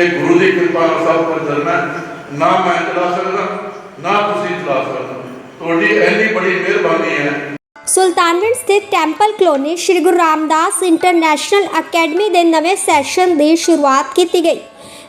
ਇਹ ਗੁਰੂ ਦੀ ਕਿਰਪਾ ਨਾਲ ਸਭ ਕੁਝ ਚੱਲਣਾ ਨਾ ਮੈਂ ਚਲਾ ਸਕਦਾ, ਨਾ ਤੁਸੀਂ ਚਲਾ ਸਕਦੇ। ਤੁਹਾਡੀ ਇੰਨੀ ਬੜੀ ਮਿਹਰਬਾਨੀ ਹੈ। ਸੁਲਤਾਨਵਿੰਡ ਸਥਿਤ Temple Colony Sri Guru Ramdas International Academy ਦੇ ਨਵੇਂ ਸੈਸ਼ਨ ਦੀ ਸ਼ੁਰੂਆਤ ਕੀਤੀ ਗਈ।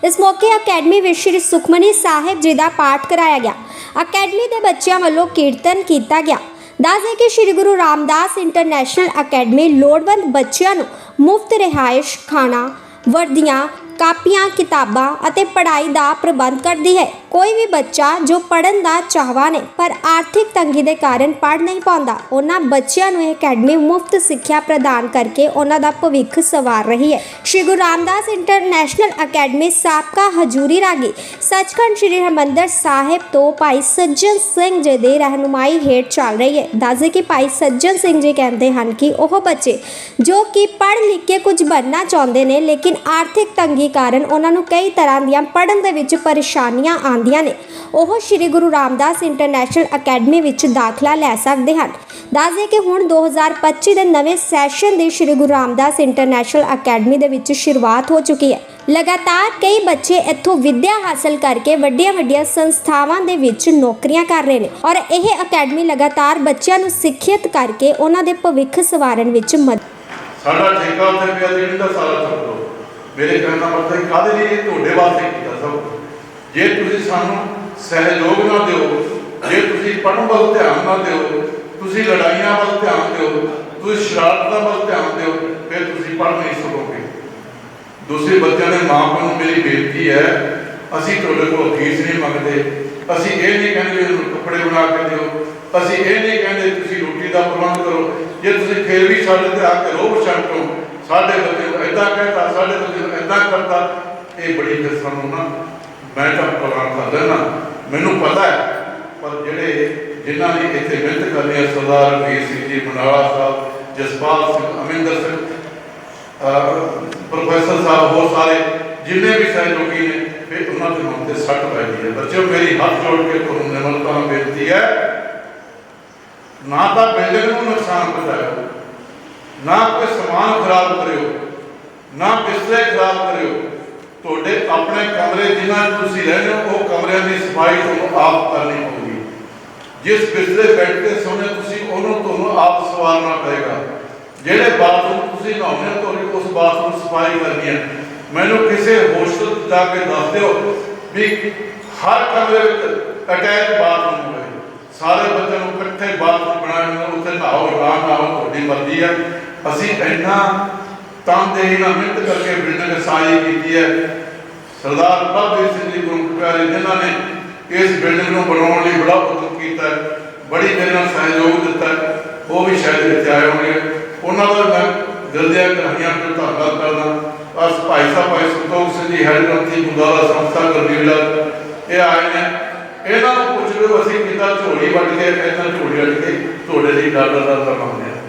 ਇਸ ਮੌਕੇ ਅਕੈਡਮੀ ਵਿੱਚ ਸ੍ਰੀ ਸੁਖਮਨੀ ਸਾਹਿਬ ਜੀ ਦਾ ਪਾਠ ਕਰਾਇਆ ਗਿਆ। ਅਕੈਡਮੀ ਦੇ ਬੱਚਿਆਂ ਵੱਲੋਂ ਕੀਰਤਨ ਕੀਤਾ ਗਿਆ। ਦੱਸਦੇ ਕਿ ਸ੍ਰੀ ਗੁਰੂ ਰਾਮਦਾਸ ਇੰਟਰਨੈਸ਼ਨਲ ਅਕੈਡਮੀ ਲੋੜਵੰਦ ਬੱਚਿਆਂ ਨੂੰ ਮੁਫਤ ਰਿਹਾਇਸ਼, ਖਾਣਾ, ਵਰਦੀਆਂ ਕਾਪੀਆਂ ਕਿਤਾਬਾਂ ਅਤੇ ਪੜ੍ਹਾਈ ਦਾ ਪ੍ਰਬੰਧ ਕਰਦੀ ਹੈ। ਕੋਈ ਵੀ ਬੱਚਾ ਜੋ ਪੜ੍ਹਨ ਦਾ ਚਾਹਵਾਨ ਹੈ ਪਰ ਆਰਥਿਕ ਤੰਗੀ ਦੇ ਕਾਰਨ ਪੜ੍ਹ ਨਹੀਂ ਪਾਉਂਦਾ, ਉਹਨਾਂ ਬੱਚਿਆਂ ਨੂੰ ਇਹ ਅਕੈਡਮੀ ਮੁਫਤ ਸਿੱਖਿਆ ਪ੍ਰਦਾਨ ਕਰਕੇ ਉਹਨਾਂ ਦਾ ਭਵਿੱਖ ਸਵਾਰ ਰਹੀ ਹੈ। ਸ਼੍ਰੀ ਗੁਰੂ ਰਾਮਦਾਸ ਇੰਟਰਨੈਸ਼ਨਲ ਅਕੈਡਮੀ ਸਾਬਕਾ ਹਜੂਰੀ ਰਾਗੀ ਸੱਚਖੰਡ ਸ਼੍ਰੀ ਹਰਿਮੰਦਰ ਸਾਹਿਬ ਤੋਂ ਭਾਈ ਸੱਜਣ ਸਿੰਘ ਜੀ ਦੀ ਰਹਿਨੁਮਾਈ ਹੇਠ ਚੱਲ ਰਹੀ ਹੈ। ਦੱਸਦੇ ਕਿ ਭਾਈ ਸੱਜਣ ਸਿੰਘ ਜੀ ਕਹਿੰਦੇ ਹਨ ਕਿ ਉਹ ਬੱਚੇ ਜੋ ਕਿ ਪੜ੍ਹ ਲਿਖ ਕੇ ਕੁਝ ਬਣਨਾ ਚਾਹੁੰਦੇ ਨੇ, ਲੇਕਿਨ ਆਰਥਿਕ ਤੰਗੀ ਕਾਰਨ ਉਹਨਾਂ ਨੂੰ ਕਈ ਤਰ੍ਹਾਂ ਦੀਆਂ ਪੜ੍ਹਨ ਦੇ ਵਿੱਚ ਪਰੇਸ਼ਾਨੀਆਂ ਆਉਂਦੀਆਂ ਨੇ। ਉਹ ਸ੍ਰੀ ਗੁਰੂ ਰਾਮਦਾਸ ਇੰਟਰਨੈਸ਼ਨਲ ਅਕੈਡਮੀ ਵਿੱਚ ਦਾਖਲਾ ਲੈ ਸਕਦੇ ਹਨ। ਦੱਸਦੇ ਕਿ ਹੁਣ 2025 ਦੇ ਨਵੇਂ ਸੈਸ਼ਨ ਦੀ ਸ੍ਰੀ ਗੁਰੂ ਰਾਮਦਾਸ ਇੰਟਰਨੈਸ਼ਨਲ ਅਕੈਡਮੀ ਦੇ ਵਿੱਚ ਸ਼ੁਰੂਆਤ ਹੋ ਚੁੱਕੀ ਹੈ। ਲਗਾਤਾਰ ਕਈ ਬੱਚੇ ਇੱਥੋਂ ਵਿੱਦਿਆ ਹਾਸਲ ਕਰਕੇ ਵੱਡੀਆਂ-ਵੱਡੀਆਂ ਸੰਸਥਾਵਾਂ ਦੇ ਵਿੱਚ ਨੌਕਰੀਆਂ ਕਰ ਰਹੇ ਨੇ ਔਰ ਇਹ ਅਕੈਡਮੀ ਲਗਾਤਾਰ ਬੱਚਿਆਂ ਨੂੰ ਸਿੱਖਿਅਤ ਕਰਕੇ ਉਹਨਾਂ ਦੇ ਭਵਿੱਖ ਸਵਾਰਨ ਵਿੱਚ ਮਦਦ ਸਾਡਾ ਠੇਕਾ ਉੱਤੇ ਪਿਆ ਜਿਹੜੀ ਸਾਰਾ ਚੁੱਕ ਮੇਰੇ ਕਹਿਣ ਦਾ ਮਤਲਬ ਹੈ ਲਈ ਤੁਹਾਡੇ ਵਾਸਤੇ ਕੀਤਾ ਸਭ ਜੇ ਤੁਸੀਂ ਸਾਨੂੰ ਸਹਿਯੋਗ ਨਾ ਦਿਓ, ਜੇ ਤੁਸੀਂ ਪੜ੍ਹਨ ਵੱਲ ਧਿਆਨ ਨਾ ਦਿਓ, ਤੁਸੀਂ ਲੜਾਈਆਂ ਵੱਲ ਧਿਆਨ ਦਿਓ, ਤੁਸੀਂ ਸ਼ਰਾਰਤਾਂ ਵੱਲ ਧਿਆਨ ਦਿਓ, ਫਿਰ ਤੁਸੀਂ ਪੜ੍ਹ ਨਹੀਂ ਸਕੋਗੇ। ਦੂਸਰੇ ਬੱਚਿਆਂ ਦੇ ਮਾਪਿਆਂ ਨੂੰ ਮੇਰੀ ਬੇਨਤੀ ਹੈ, ਅਸੀਂ ਤੁਹਾਡੇ ਕੋਲ ਫੀਸ ਨਹੀਂ ਮੰਗਦੇ, ਅਸੀਂ ਇਹ ਨਹੀਂ ਕਹਿੰਦੇ ਤੁਹਾਨੂੰ ਕੱਪੜੇ ਬਣਾ ਕੇ ਦਿਓ, ਅਸੀਂ ਇਹ ਨਹੀਂ ਕਹਿੰਦੇ ਤੁਸੀਂ ਰੋਟੀ ਦਾ ਪ੍ਰਬੰਧ ਕਰੋ। ਜੇ ਤੁਸੀਂ ਫੇਰ ਵੀ ਸਾਡੇ ਤੇ ਆ ਕੇ ਰੋਹ ਛੱਡੋ ਸਾਡੇ ਬੱਚੇ ਨੂੰ ਐਦਾਂ ਕਹਿੰਦਾ ਸਾਡੇ ਬੱਚੇ ਨੂੰ ਐਦਾਂ ਕਰਤਾ, ਇਹ ਬੜੀ ਫਿਰ ਸਾਨੂੰ ਨਾ ਮੈਂ ਤਾਂ ਪ੍ਰੋਗਰਾਮ ਕਰ ਲੈਣਾ ਮੈਨੂੰ ਪਤਾ ਹੈ, ਪਰ ਜਿਹੜੇ ਜਿਨ੍ਹਾਂ ਨੇ ਇੱਥੇ ਮਿਹਨਤ ਕਰਨੀ ਹੈ, ਸਰਦਾਰ ਵੀਰ ਸਿੰਘ ਜੀ, ਮਨਾਲਾ ਸਾਹਿਬ, ਜਸਪਾਲ ਸਿੰਘ, ਅਮਿੰਦਰ ਸਿੰਘ ਪ੍ਰੋਫੈਸਰ ਸਾਹਿਬ, ਹੋਰ ਸਾਰੇ, ਜਿੰਨੇ ਵੀ ਸਹਿਯੋਗੀ ਨੇ ਫਿਰ ਉਹਨਾਂ ਦੇ ਮਨ ਤੇ ਸੱਟ ਪੈ ਗਈ ਹੈ। ਬੱਚਿਓ, ਮੇਰੀ ਹੱਥ ਜੋੜ ਕੇ ਤੁਹਾਨੂੰ ਨਿਮਰਤਾ ਨਾਲ ਬੇਨਤੀ ਹੈ, ਨਾ ਤਾਂ ਬਿਲਡਿੰਗ ਨੂੰ ਨੁਕਸਾਨ ਪਹੁੰਚਾਇਓ, ਨਾ ਕੋਈ ਸਮਾਨ ਖਰਾਬ ਕਰਿਓ, ਨਾ ਬਿਸਤਰੇ ਖਰਾਬ ਕਰਿਓ ਤੁਹਾਡੇ ਆਪਣੇ ਕਮਰੇ ਜਿਨ੍ਹਾਂ ਤੁਸੀਂ ਰਹਿੰਦੇ ਹੋ, ਉਹ ਕਮਰਿਆਂ ਦੀ ਸਫ਼ਾਈ ਤੁਹਾਨੂੰ ਆਪ ਕਰਨੀ ਪਊਗੀ। ਜਿਸ ਬਿਸਤਰੇ ਬੈੱਡ ਤੇ ਸੌਂਦੇ ਤੁਸੀਂ ਉਹਨੂੰ ਤੁਹਾਨੂੰ ਆਪ ਸਵਾਰਨਾ ਪਏਗਾ। ਜਿਹੜੇ ਬਾਥਰੂਮ ਤੁਸੀਂ ਨਹਾਉਂਦੇ ਹੋ, ਤੁਹਾਡੀ ਉਸ ਬਾਥਰੂਮ ਸਫ਼ਾਈ ਕਰਨੀ ਹੈ। ਮੈਨੂੰ ਕਿਸੇ ਹੋਸਟਲ ਜਾ ਕੇ ਦੱਸ ਦਿਓ ਵੀ ਹਰ ਕਮਰੇ ਵਿੱਚ ਅਟੈਚ ਬਾਥਰੂਮ ਹੋਵੇ। ਸਾਰੇ ਬੱਚਿਆਂ ਨੂੰ ਇਕੱਠੇ ਬਾਥਰੂਮ ਬਣਾਏ ਹੋਏ ਉੱਥੇ ਨਹਾਓ, ਨਾ ਨਹਾਓ, ਤੁਹਾਡੀ ਮਰਜ਼ੀ ਹੈ। ਅਸੀਂ ਇੰਨਾ ਤਨਦੇਹੀ ਨਾਲ ਮਿਹਨਤ ਕਰਕੇ ਬਿਲਡਿੰਗ ਸਾਜੀ ਕੀਤੀ ਹੈ। ਸਰਦਾਰ ਬਾਬੇ ਸਿੰਘ ਜੀ ਗੁਰੂ ਜਿਨ੍ਹਾਂ ਨੇ ਇਸ ਬਿਲਡਿੰਗ ਨੂੰ ਬਣਾਉਣ ਲਈ ਬੜਾ ਉਦਮ ਕੀਤਾ ਬੜੀ ਮੇਰੇ ਨਾਲ ਸਹਿਯੋਗ ਦਿੱਤਾ ਉਹ ਵੀ ਸ਼ਾਇਦ ਇੱਥੇ ਆਏ ਹੋਣਗੇ ਉਹਨਾਂ ਦਾ ਮੈਂ ਦਿਲ ਦੀਆਂ ਕਹਾਣੀਆਂ ਤੋਂ ਧੰਨਵਾਦ ਕਰਦਾ ਬਸ ਭਾਈ ਸਾਹਿਬ, ਭਾਈ ਸੰਤੋਖ ਸਿੰਘ ਜੀ, ਹੈਡ ਗ੍ਰੰਥੀ ਸੰਸਥਾ ਗਰਦੀਲਾ ਇਹ ਆਏ ਨੇ। ਇਹਨਾਂ ਨੂੰ ਪੁੱਛ ਲਿਓ, ਅਸੀਂ ਕਿੱਦਾਂ ਝੋਲੀ ਵੱਟ ਕੇ ਇਹਨਾਂ ਝੋਲੀ ਵੱਢ ਕੇ ਤੁਹਾਡੇ ਲਈ ਡਾਲਰ ਦਾ ਮੰਗਦੇ ਹਾਂ